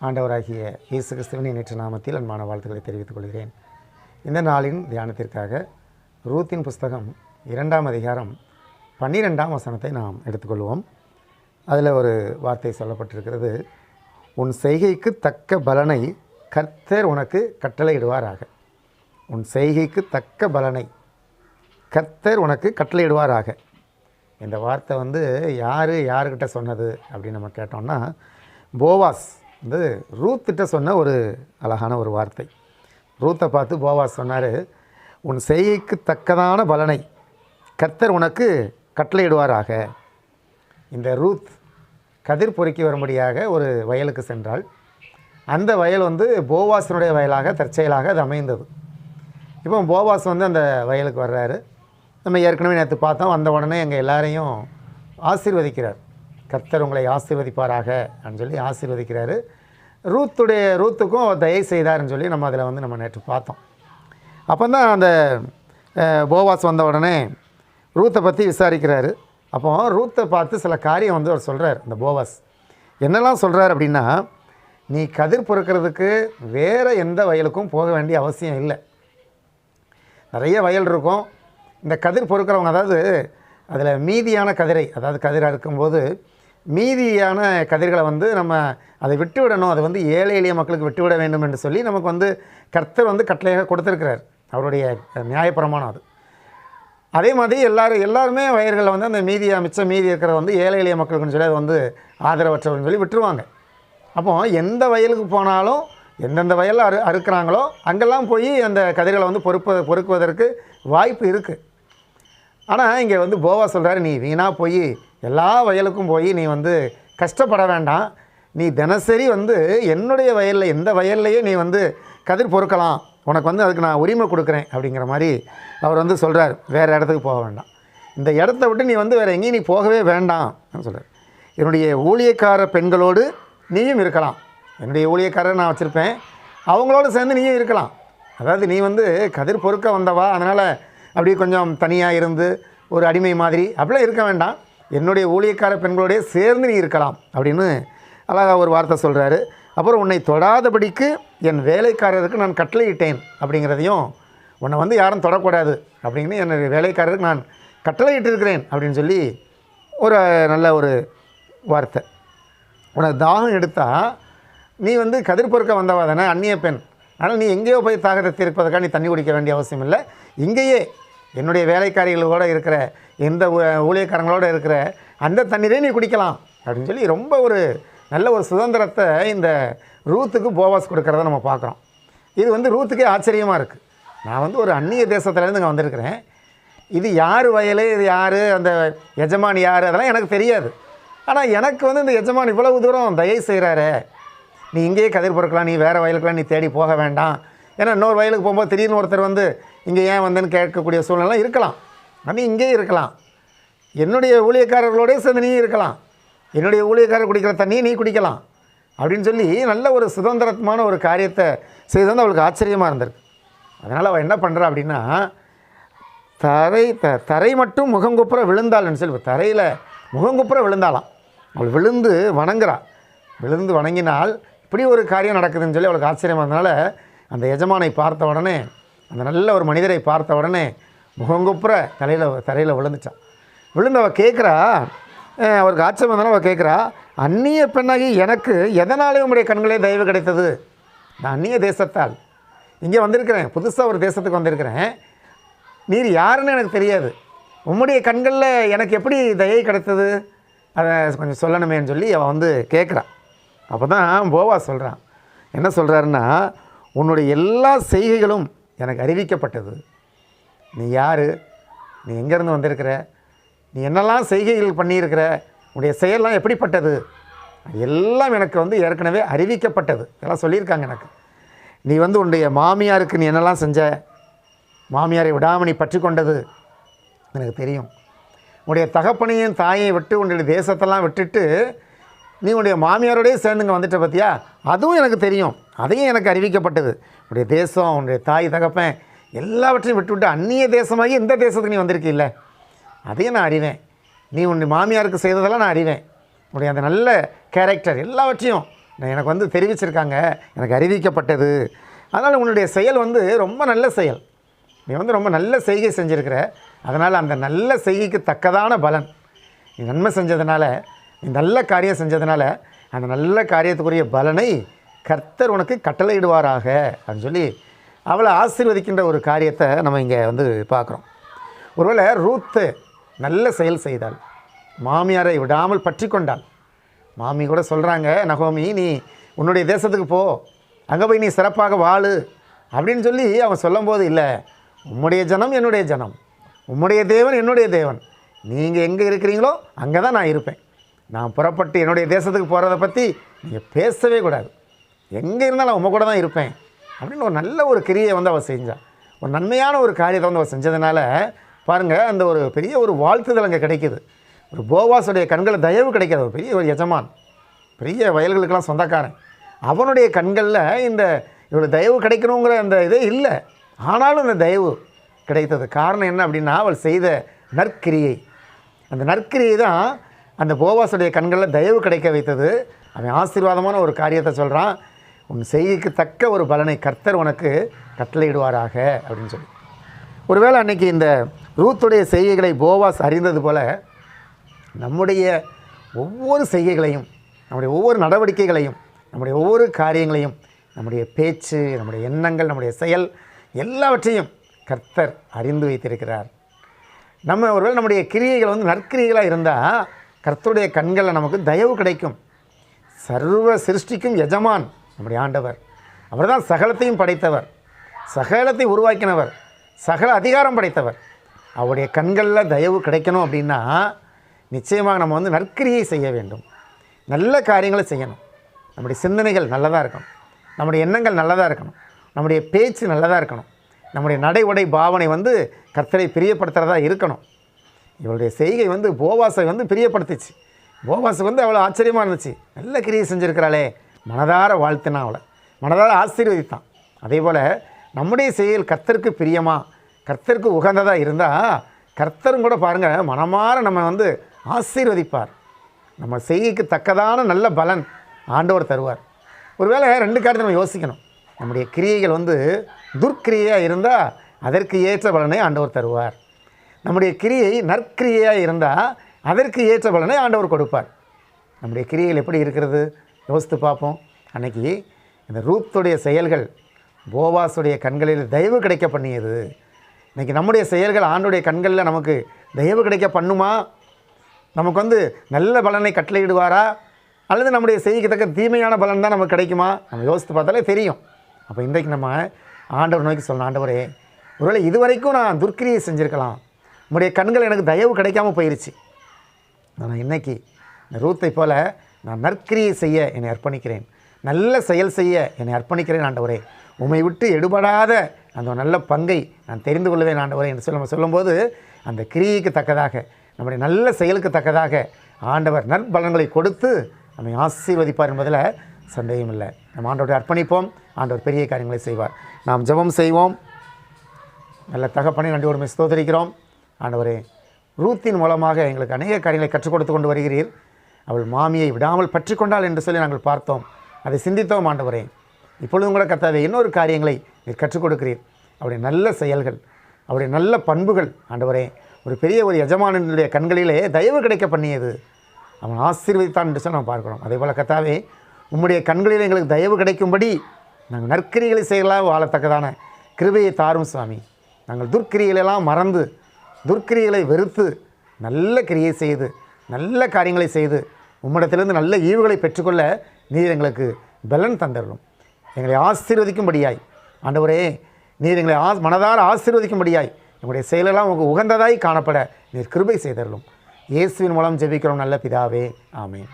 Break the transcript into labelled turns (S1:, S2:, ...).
S1: ஆண்டவராகிய இயேசு கிறிஸ்துவின் நேற்று நாமத்தில் அன்பான வாழ்த்துக்களை தெரிவித்துக் கொள்கிறேன். இந்த நாளின் தியானத்திற்காக ரூத்தின் புஸ்தகம் இரண்டாம் அதிகாரம் பன்னிரெண்டாம் வசனத்தை நாம் எடுத்துக்கொள்வோம். அதில் ஒரு வார்த்தை சொல்லப்பட்டிருக்கிறது உன் செய்கைக்கு தக்க பலனை கர்த்தர் உனக்கு கட்டளையிடுவாராக. உன் செய்கைக்கு தக்க பலனை கர்த்தர் உனக்கு கட்டளையிடுவாராக. இந்த வார்த்தை வந்து யார் யாருக்கிட்ட சொன்னது அப்படின்னு நம்ம கேட்டோம்னா போவாஸ் வந்து ரூத்திட்ட சொன்ன ஒரு அழகான ஒரு வார்த்தை. ரூத்தை பார்த்து போவாஸ் சொன்னார் உன் செய்கைக்கு தக்கதான பலனை கர்த்தர் உனக்கு கட்டளையிடுவாராக. இந்த ரூத் கதிர் பொறுக்கி வரும்படியாக ஒரு வயலுக்கு சென்றாள். அந்த வயல் வந்து போவாசனுடைய வயலாக தற்செயலாக அது அமைந்தது. இப்போ போவாஸ் வந்து அந்த வயலுக்கு வர்றாரு. நம்ம ஏற்கனவே நேற்று பார்த்தோம் வந்த உடனே எங்கள் எல்லாரையும் ஆசீர்வதிக்கிறார். கர்த்தர் உங்களை ஆசீர்வதிப்பாராக அப்படின்னு சொல்லி ஆசீர்வதிக்கிறாரு. ரூத்துடைய ரூத்துக்கும் அவர் தயவு செய்தார்னு சொல்லி நம்ம அதில் வந்து நம்ம நேற்று பார்த்தோம். அப்போ தான் அந்த போவாஸ் வந்த உடனே ரூத்தை பற்றி விசாரிக்கிறாரு. அப்போ ரூத்தை பார்த்து சில காரியம் வந்து அவர் சொல்கிறார் இந்த போவாஸ். என்னெல்லாம் சொல்கிறார் அப்படின்னா நீ கதிர் பொறுக்கிறதுக்கு வேறு எந்த வயலுக்கும் போக வேண்டிய அவசியம் இல்லை. நிறைய வயல் இருக்கும். இந்த கதிர் பொறுக்கிறவங்க அதாவது அதில் மீதியான கதிரை அதாவது கதிராக இருக்கும்போது மீதியான கதிர்களை வந்து நம்ம அதை விட்டு விடணும் அதை வந்து ஏழை எளிய மக்களுக்கு விட்டு விட வேண்டும் என்று சொல்லி நமக்கு வந்து கர்த்தர் வந்து கட்டளையாக கொடுத்துருக்கிறார். அவருடைய நியாயப்பிரமாணம் அது. அதே மாதிரி எல்லாரும் எல்லாருமே வயர்களை வந்து அந்த மீதியாக மிச்சம் மீதி இருக்கிறத வந்து ஏழை எளிய மக்களுக்குன்னு சொல்லி அதை வந்து ஆதரவற்றவர்னு சொல்லி விட்டுருவாங்க. அப்போ எந்த வயலுக்கு போனாலும் எந்தெந்த வயலில் அறு அறுக்கிறாங்களோ அங்கெல்லாம் போய் அந்த கதிர்களை வந்து பொறுப்ப பொறுக்குவதற்கு வாய்ப்பு இருக்குது ஆனால் இங்கே வந்து போவா சொல்கிறாரு நீ வீணாக போய் எல்லா வயலுக்கும் போய் நீ வந்து கஷ்டப்பட வேண்டாம். நீ தினசரி வந்து என்னுடைய வயலில் எந்த வயல்லையே நீ வந்து கதிர் பொறுக்கலாம். உனக்கு வந்து அதுக்கு நான் உரிமை கொடுக்குறேன் அப்படிங்கிற மாதிரி அவர் வந்து சொல்கிறார் வேறு இடத்துக்கு போக வேண்டாம். இந்த இடத்த விட்டு நீ வந்து வேறு எங்கேயும் நீ போகவே வேண்டாம் சொல்கிறார் என்னுடைய ஊழியக்கார பெண்களோடு நீயும் இருக்கலாம். என்னுடைய ஊழியக்காரர் நான் வச்சுருப்பேன். அவங்களோட சேர்ந்து நீயும் இருக்கலாம். அதாவது நீ வந்து கதிர் பொறுக்க வந்தவா அதனால் அப்படியே கொஞ்சம் தனியாக இருந்து ஒரு அடிமை மாதிரி அப்படிலாம் இருக்க வேண்டாம். என்னுடைய ஊழியக்கார பெண்களோடய சேர்ந்து நீ இருக்கலாம் அப்படின்னு அழகாக ஒரு வார்த்தை சொல்கிறாரு அப்புறம் உன்னை தொடாதபடிக்கு என் வேலைக்காரருக்கு நான் கட்டளையிட்டேன் அப்படிங்கிறதையும் உன்னை வந்து யாரும் தொடக்கூடாது அப்படின்னு என்னுடைய வேலைக்காரருக்கு நான் கட்டளையிட்டிருக்கிறேன் அப்படின்னு சொல்லி ஒரு நல்ல ஒரு வார்த்தை. உனக்கு தாகம் எடுத்தால் நீ வந்து கதிர்பொறுக்க வந்தவா தானே அந்நிய பெண். ஆனால் நீ எங்கேயோ போய் தாகத்தை தீர்ப்பதற்காக நீ தண்ணி குடிக்க வேண்டிய அவசியம் இல்லை. இங்கேயே என்னுடைய வேலைக்காரிகளோட இருக்கிற எந்த ஊழியக்காரங்களோடு இருக்கிற அந்த தண்ணீரே நீ குடிக்கலாம் அப்படின்னு சொல்லி ரொம்ப ஒரு நல்ல ஒரு சுதந்திரத்தை இந்த ரூத்துக்கு போவாஸ் கொடுக்கறத நம்ம பார்க்குறோம். இது வந்து ரூத்துக்கே ஆச்சரியமாக இருக்குது நான் வந்து ஒரு அந்நிய தேசத்துலேருந்து இங்கே வந்திருக்கிறேன். இது யார் வயல் இது யார் அந்த எஜமானி யார் அதெல்லாம் எனக்கு தெரியாது. ஆனால் எனக்கு வந்து இந்த எஜமான் இவ்வளவு தூரம் தயவு செய்கிறாரு நீ இங்கேயே கதிர் பொறுக்கலாம் நீ வேறு வயலுக்குலாம் நீ தேடி போக வேண்டாம். ஏன்னா இன்னொரு வயலுக்கு போகும்போது திடீர்னு ஒருத்தர் வந்து இங்கே ஏன் வந்தேன்னு கேட்கக்கூடிய சூழ்நிலை இருக்கலாம். ஆனால் நீ இங்கேயே இருக்கலாம். என்னுடைய ஊழியக்காரர்களோடய சேர்ந்து நீ இருக்கலாம். என்னுடைய ஊழியக்காரர் குடிக்கிற தண்ணியை நீ குடிக்கலாம். அப்படின்னு சொல்லி நல்ல ஒரு சுதந்திரமான ஒரு காரியத்தை செய்து வந்து அவளுக்கு ஆச்சரியமாக இருந்திருக்கு. அதனால் அவள் என்ன பண்ணுறா அப்படின்னா தரை த தரை மட்டும் முகங்குப்புற விழுந்தாள்னு சொல்லி தரையில் முகங்குப்புற விழுந்தாளாம். அவள் விழுந்து வணங்குறா. விழுந்து வணங்கினால் இப்படி ஒரு காரியம் நடக்குதுன்னு சொல்லி அவளுக்கு ஆச்சரியமாக இருந்தனால அந்த எஜமானை பார்த்த உடனே அந்த நல்ல ஒரு மனிதரை பார்த்த உடனே முகங்குப்புற தலையில் தரையில் விழுந்துச்சான். விழுந்து அவள் கேட்குறா அவருக்கு ஆச்சரியம் வந்தாலும் அவள் கேட்குறா அந்நிய பெண்ணாகி எனக்கு எதனாலே உங்களுடைய கண்களே தயவு கிடைத்தது? நான் அந்நிய தேசத்தால். இங்கே வந்திருக்கிறேன் புதுசாக ஒரு தேசத்துக்கு வந்திருக்கிறேன். நீர் யாருன்னு எனக்கு தெரியாது. உம்முடைய கண்களில் எனக்கு எப்படி தயை கிடைத்தது? அதை கொஞ்சம் சொல்லணுமேன்னு சொல்லி அவன் வந்து கேட்குறான் அப்போ தான் போவா சொல்கிறான் என்ன சொல்கிறாருன்னா உன்னுடைய எல்லா செய்கைகளும் எனக்கு அறிவிக்கப்பட்டது. நீ யார்? நீ எங்கேருந்து வந்திருக்கிற? நீ என்னெல்லாம் செய்கைகள் பண்ணியிருக்கிற? உன்னுடைய செயல்லாம் எப்படிப்பட்டது? எல்லாம் எனக்கு வந்து ஏற்கனவே அறிவிக்கப்பட்டது. இதெல்லாம் சொல்லியிருக்காங்க எனக்கு. நீ வந்து உன்னுடைய மாமியாருக்கு நீ என்னெல்லாம் செஞ்ச? மாமியாரை விடாமல் நீ பற்றி கொண்டது. எனக்கு தெரியும். உன்னுடைய தகப்பனையும் தாயையும் விட்டு உன்னுடைய தேசத்தெல்லாம் விட்டுட்டு நீ உன்னுடைய மாமியாரோடய சேர்ந்துங்க வந்துட்ட பார்த்தியா அதுவும் எனக்கு தெரியும். அதையும் எனக்கு அறிவிக்கப்பட்டது. உன்னுடைய தேசம் உன்னுடைய தாய் தகப்பன் எல்லாவற்றையும் விட்டுவிட்டு அந்நிய தேசமாகி இந்த தேசத்துக்கு நீ வந்திருக்கீல்ல? அதையும் நான் அறிவேன். நீ உன்னுடைய மாமியாருக்கு செய்ததெல்லாம் நான் அறிவேன். உன்னுடைய அந்த நல்ல கேரக்டர் எல்லாவற்றையும் நான் எனக்கு வந்து தெரிவிச்சிருக்காங்க. எனக்கு அறிவிக்கப்பட்டது. அதனால் உன்னுடைய செயல் வந்து ரொம்ப நல்ல செயல். நீ வந்து ரொம்ப நல்ல செய்கை செஞ்சுருக்கிற. அதனால் அந்த நல்ல செய்கைக்கு தக்கதான பலன். நீ நன்மை செஞ்சதுனால நீ நல்ல காரியம் செஞ்சதுனால அந்த நல்ல காரியத்துக்குரிய பலனை கர்த்தர் உனக்கு கட்டளையிடுவாராக அப்படின்னு சொல்லி அவளை ஆசீர்வதிக்கின்ற ஒரு காரியத்தை நம்ம இங்கே வந்து பார்க்குறோம். ஒருவேளை ரூத்து நல்ல செயல் செய்தாள். மாமியாரை விடாமல் பற்றி கொண்டாள். மாமி கூட சொல்கிறாங்க நகோமி நீ உன்னுடைய தேசத்துக்கு போ. அங்கே போய் நீ சிறப்பாக வாழு. அப்படின்னு சொல்லி அவன் சொல்லும்போது இல்லை உம்முடைய ஜனம் என்னுடைய ஜனம். உம்முடைய தேவன் என்னுடைய தேவன். நீங்கள் எங்கே இருக்கிறீங்களோ அங்கே தான் நான் இருப்பேன். நான் புறப்பட்டு என்னுடைய தேசத்துக்கு போகிறத பற்றி நீங்கள் பேசவே கூடாது. எங்கே இருந்தாலும் உம்ம கூட தான் இருப்பேன் அப்படின்னு ஒரு நல்ல ஒரு கிரியை வந்து அவள் செஞ்சாள் ஒரு நன்மையான ஒரு காரியத்தை வந்து அவள் செஞ்சதுனால பாருங்கள் அந்த ஒரு பெரிய ஒரு வாழ்த்துதல் அங்கே கிடைக்குது. ஒரு போவாஸுடைய கண்களில் தயவு கிடைக்காது. ஒரு பெரிய ஒரு எஜமான் பெரிய வயல்களுக்கெல்லாம் சொந்தக்காரன். அவனுடைய கண்களில் இந்த இவ்வளோ தயவு கிடைக்கணுங்கிற அந்த இதே இல்லை. ஆனாலும் இந்த தயவு கிடைத்தது. காரணம் என்ன அப்படின்னா அவள் செய்த நற்கிரியை. அந்த நற்கிரியை தான் அந்த போவாஸுடைய கண்களில் தயவு கிடைக்க வைத்தது. அவன் ஆசீர்வாதமான ஒரு காரியத்தை சொல்கிறான் உன் செய்கைக்கு தக்க ஒரு பலனை கர்த்தர் உனக்கு கட்டளையிடுவாராக அப்படின்னு சொல்லி. ஒருவேளை அன்றைக்கி இந்த ரூத்துடைய செய்கைகளை போவாஸ் அறிந்தது போல் நம்முடைய ஒவ்வொரு செய்கைகளையும் நம்முடைய ஒவ்வொரு நடவடிக்கைகளையும் நம்முடைய ஒவ்வொரு காரியங்களையும் நம்முடைய பேச்சு நம்முடைய எண்ணங்கள் நம்முடைய செயல் எல்லாவற்றையும் கர்த்தர் அறிந்து வைத்திருக்கிறார். நம்ம ஒருவேளை நம்முடைய கிரியைகள் வந்து நற்கிரியைகளாக இருந்தால் கர்த்தருடைய கண்களில் நமக்கு தயவு கிடைக்கும். சர்வ சிருஷ்டிக்கும் எஜமான் நம்முடைய ஆண்டவர். அவர் தான் சகலத்தையும் படைத்தவர். சகலத்தை உருவாக்கினவர். சகல அதிகாரம் படைத்தவர். அவருடைய கண்களில் தயவு கிடைக்கணும் அப்படின்னா நிச்சயமாக நம்ம வந்து நற்கிரியை செய்ய வேண்டும். நல்ல காரியங்களை செய்யணும். நம்முடைய சிந்தனைகள் நல்லதாக இருக்கணும். நம்முடைய எண்ணங்கள் நல்லதாக இருக்கணும். நம்முடைய பேச்சு நல்லதாக இருக்கணும். நம்முடைய நடை உடை பாவனை வந்து கர்த்தரை பிரியப்படுத்துகிறதா இருக்கணும். இவளுடைய செய்கை வந்து போவாசை வந்து பிரியப்படுத்துச்சு. போவாசை வந்து அவ்வளோ ஆச்சரியமாக இருந்துச்சு. நல்ல கிரியை செஞ்சுருக்கிறாளே. மனதார வாழ்த்தினான் அவளை. மனதார ஆசீர்வதித்தான். அதே போல் நம்முடைய செயல் கர்த்தருக்கு பிரியமா? கர்த்தருக்கு உகந்ததாக இருந்தால் கர்த்தரும் கூட பாருங்கள் மனமாற நம்ம வந்து ஆசீர்வதிப்பார். நம்ம செய்கைக்கு தக்கதான நல்ல பலன் ஆண்டவர் தருவார். ஒருவேளை ரெண்டு காரியத்தை நம்ம யோசிக்கணும். நம்முடைய கிரியைகள் வந்து துர்க்கிரியையாக இருந்தால் அதற்கு ஏற்ற பலனை ஆண்டவர் தருவார். நம்முடைய கிரியை நற்கிரியையாக இருந்தால் அதற்கு ஏற்ற பலனை ஆண்டவர் கொடுப்பார். நம்முடைய கிரியைகள் எப்படி இருக்கிறது? யோசித்து பார்ப்போம். அன்னைக்கு இந்த ரூத்துடைய செயல்கள் போவாஸுடைய கண்களில் தயவு கிடைக்க பண்ணியது. இன்றைக்கி நம்முடைய செயல்கள் ஆண்டுடைய கண்களில் நமக்கு தயவு கிடைக்க பண்ணுமா? நமக்கு வந்து நல்ல பலனை கட்டளையிடுவாரா? அல்லது நம்முடைய செய்யத்தக்க தீமையான பலன் தான் நமக்கு கிடைக்குமா? நம்ம யோசித்து பார்த்தாலே தெரியும். அப்போ இன்றைக்கு நம்ம ஆண்டவர் நோக்கி சொல்லணும் ஆண்டவரே ஒருவேளை இதுவரைக்கும் நான் துர்க்கிரியை செஞ்சுருக்கலாம். நம்முடைய கண்கள் எனக்கு தயவு கிடைக்காம போயிடுச்சு ஆனால் இன்னைக்கு இந்த ரூத்தை போல் நான் நற்கிரியை செய்ய என்னை அர்ப்பணிக்கிறேன். நல்ல செயல் செய்ய என்னை அர்ப்பணிக்கிறேன் ஆண்டவரே. உம்மை விட்டு எடுபடாத அந்த ஒரு நல்ல பங்கை நான் தெரிந்து கொள்வேன் ஆண்டவரே என்று சொல்ல சொல்லும்போது அந்த கிரியைக்கு தக்கதாக நம்முடைய நல்ல செயலுக்கு தக்கதாக ஆண்டவர் நற்பலன்களை கொடுத்து நம்மை ஆசீர்வதிப்பார் என்பதில் சந்தேகம் இல்லை. நம்ம ஆண்டவரை அர்ப்பணிப்போம் ஆண்டவர் பெரிய காரியங்களை செய்வார். நாம் ஜெபம் செய்வோம். நல்ல தகப்பனை நன்றி ஒருமை ஸ்தோதரிக்கிறோம் ஆண்டவரே ரூத்தின் மூலமாக எங்களுக்கு அநேக காரியங்களை கற்றுக் கொடுத்து கொண்டு வருகிறீர். அவள் மாமியை விடாமல் பற்றி கொண்டாள் என்று சொல்லி நாங்கள் பார்த்தோம். அதை சிந்தித்தோம் ஆண்டவரே. இப்பொழுதும் கூட கத்தாவே இன்னொரு காரியங்களை நீர் கற்றுக் கொடுக்கிறீர். அவருடைய நல்ல செயல்கள் அவருடைய நல்ல பண்புகள் ஆண்டவரே. ஒரு பெரிய ஒரு எஜமானனுடைய கண்களிலே தயவு கிடைக்க பண்ணியது. அவன் ஆசீர்வதித்தான் என்று சொல்லி நாம் பார்க்கிறோம். அதே போல் கத்தாவே உம்முடைய கண்களில் எங்களுக்கு தயவு கிடைக்கும்படி நாங்கள் நற்கிரிகளை செயலாக வாழத்தக்கதான கிருபையை தாரும் சுவாமி. நாங்கள் துர்க்கிரியலெல்லாம் மறந்து துர்க்கிரிகளை வெறுத்து நல்ல கிரியை செய்து நல்ல காரியங்களை செய்து உம்மிடத்திலிருந்து நல்ல ஈவுகளை பெற்றுக்கொள்ள நீர் எங்களுக்கு பலன் தந்தரணும் எங்களை ஆசீர்வதிக்கும்படியாய். ஆண்டவரே நீர் எங்களை ஆ மனதார ஆசீர்வதிக்கும்படியாய். எங்களுடைய செயலெல்லாம் உங்களுக்கு உகந்ததாய் காணப்பட நீர் கிருபை செய்தரலும் இயேசுவின் மூலம் ஜெபிக்கிறோம் நல்ல பிதாவே. ஆமேன்.